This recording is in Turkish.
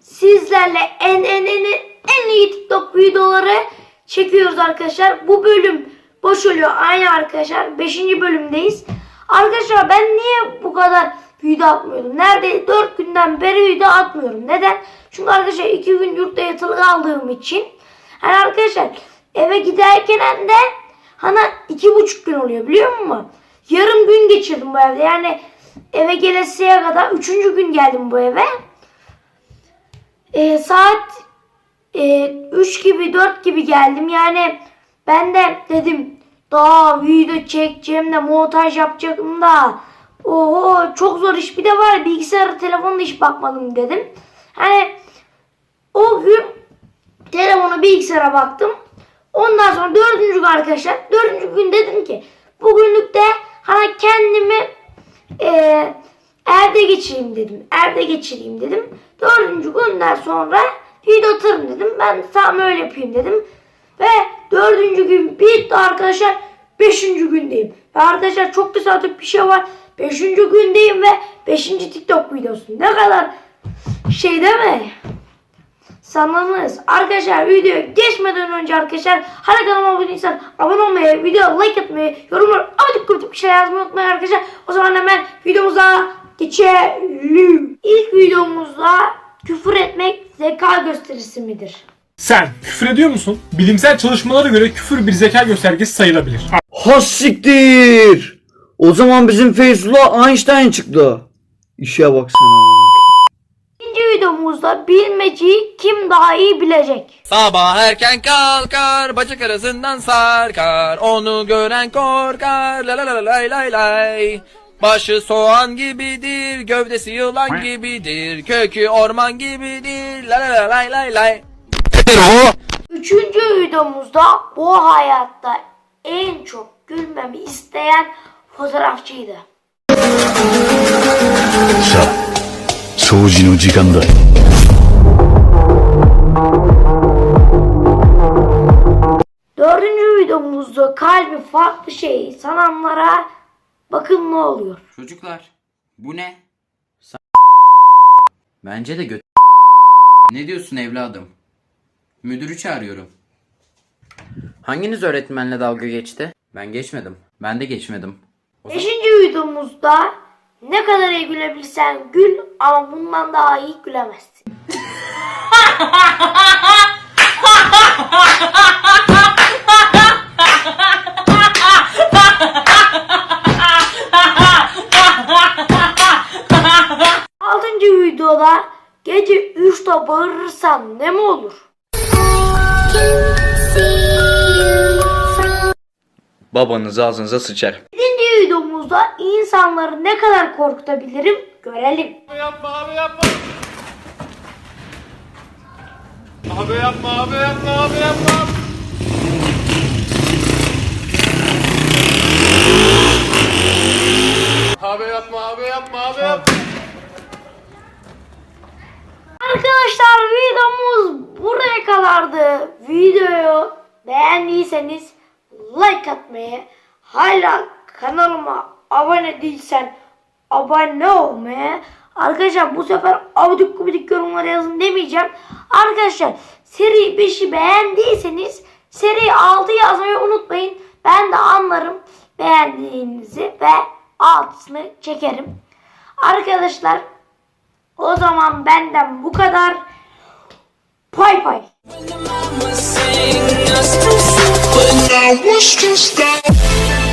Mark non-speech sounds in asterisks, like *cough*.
sizlerle en en en en iyi TikTok videoları çekiyoruz arkadaşlar. Bu bölüm boş oluyor aynı arkadaşlar. 5. bölümdeyiz. Arkadaşlar ben niye bu kadar video atmıyordum? Nerede 4 günden beri video atmıyorum. Neden? Çünkü arkadaşlar 2 gün yurtta yatılı kaldığım için. Hani arkadaşlar eve giderken de hani iki buçuk gün oluyor biliyor musun? Yarım gün geçirdim bu evde. Yani eve gelesiye kadar üçüncü gün geldim bu eve. Ee, saat e, 3 gibi 4 gibi geldim. Yani ben de dedim daha video çekeceğim de montaj yapacaktım da. Oho çok zor iş bir de var bilgisayara telefonda hiç bakmadım dedim. Hani o gün telefonu bilgisayara baktım. Ondan sonra dördüncü gün arkadaşlar dördüncü gün dedim ki bugünlük de hani kendimi eee evde geçireyim dedim. Evde geçireyim dedim. Dördüncü günden sonra video atarım dedim. Ben tamam öyle yapayım dedim. Ve dördüncü gün bitti arkadaşlar. Beşinci gündeyim. Ve arkadaşlar çok tesadüf bir şey var. Beşinci gündeyim ve beşinci TikTok videosu. Ne kadar şey değil mi? sanmanız. Arkadaşlar videoya geçmeden önce arkadaşlar hala kanalıma abone değilsen abone olmayı, videoya like atmayı, yorumlar kurutup bir şey yazmayı unutmayın arkadaşlar. O zaman hemen videomuza geçelim. İlk videomuzda küfür etmek zeka gösterisi midir? Sen küfür ediyor musun? Bilimsel çalışmalara göre küfür bir zeka göstergesi sayılabilir. Has siktir. O zaman bizim Feyzullah Einstein çıktı. İşe baksana. İkinci videomuzda bilmeceyi kim daha iyi bilecek? Sabah erken kalkar, bacak arasından sarkar. Onu gören korkar, la la la lay lay lay. Başı soğan gibidir, gövdesi yılan gibidir. Kökü orman gibidir, la la la lay lay lay. Üçüncü videomuzda bu hayatta en çok gülmemi isteyen fotoğrafçıydı. さあ掃除の時間だ Dördüncü videomuzda kalbi farklı şey sananlara bakın ne oluyor. Çocuklar bu ne? Sa- Bence de göt. Ne diyorsun evladım? Müdürü çağırıyorum. Hanginiz öğretmenle dalga geçti? Ben geçmedim. Ben de geçmedim. Beşinci videomuzda ne kadar iyi gülebilirsen gül ama bundan daha iyi gülemezsin. *laughs* videoda gece 3'te bağırırsam ne mi olur? Babanız ağzınıza sıçar. Yedinci videomuzda insanları ne kadar korkutabilirim görelim. Arkadaşlar videomuz buraya kadardı. Videoyu beğendiyseniz like atmayı, hala kanalıma abone değilsen abone olmayı, arkadaşlar bu sefer abidik gubidik yorumlar yazın demeyeceğim. Arkadaşlar seri 5'i beğendiyseniz seri 6 yazmayı unutmayın. Ben de anlarım beğendiğinizi ve altısını çekerim. Arkadaşlar o zaman benden bu kadar. Pay pay. But